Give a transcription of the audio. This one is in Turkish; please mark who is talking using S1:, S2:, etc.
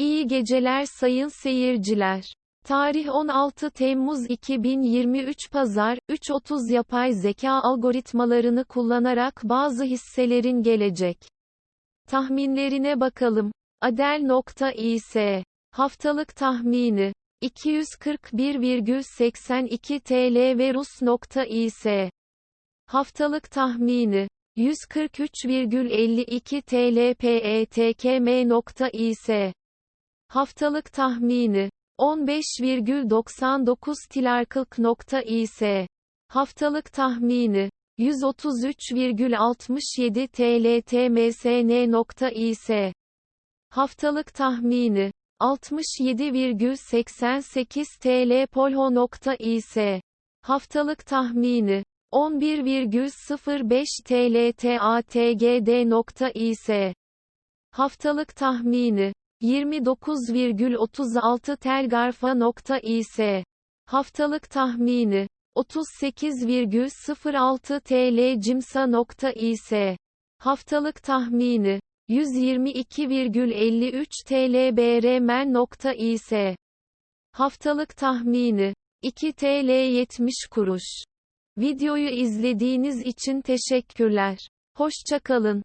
S1: İyi geceler sayın seyirciler. Tarih 16 Temmuz 2023 Pazar, 3.30 yapay zeka algoritmalarını kullanarak bazı hisselerin gelecek tahminlerine bakalım. Adel.is Haftalık tahmini 241,82 TL ve Rus.is Haftalık tahmini 143,52 TL PETKM.is Haftalık tahmini 15,99 Tilarkılk.is Haftalık tahmini 133,67 TL TMSN.is Haftalık tahmini 67,88 TL Polho.is Haftalık tahmini 11,05 TL TATGD.is Haftalık tahmini 29,36 Telgarfa.is Haftalık tahmini 38,06 TL Cimsa.is Haftalık tahmini 122,53 TL BRMen.is Haftalık tahmini 2 TL 70 kuruş. Videoyu izlediğiniz için teşekkürler. Hoşçakalın.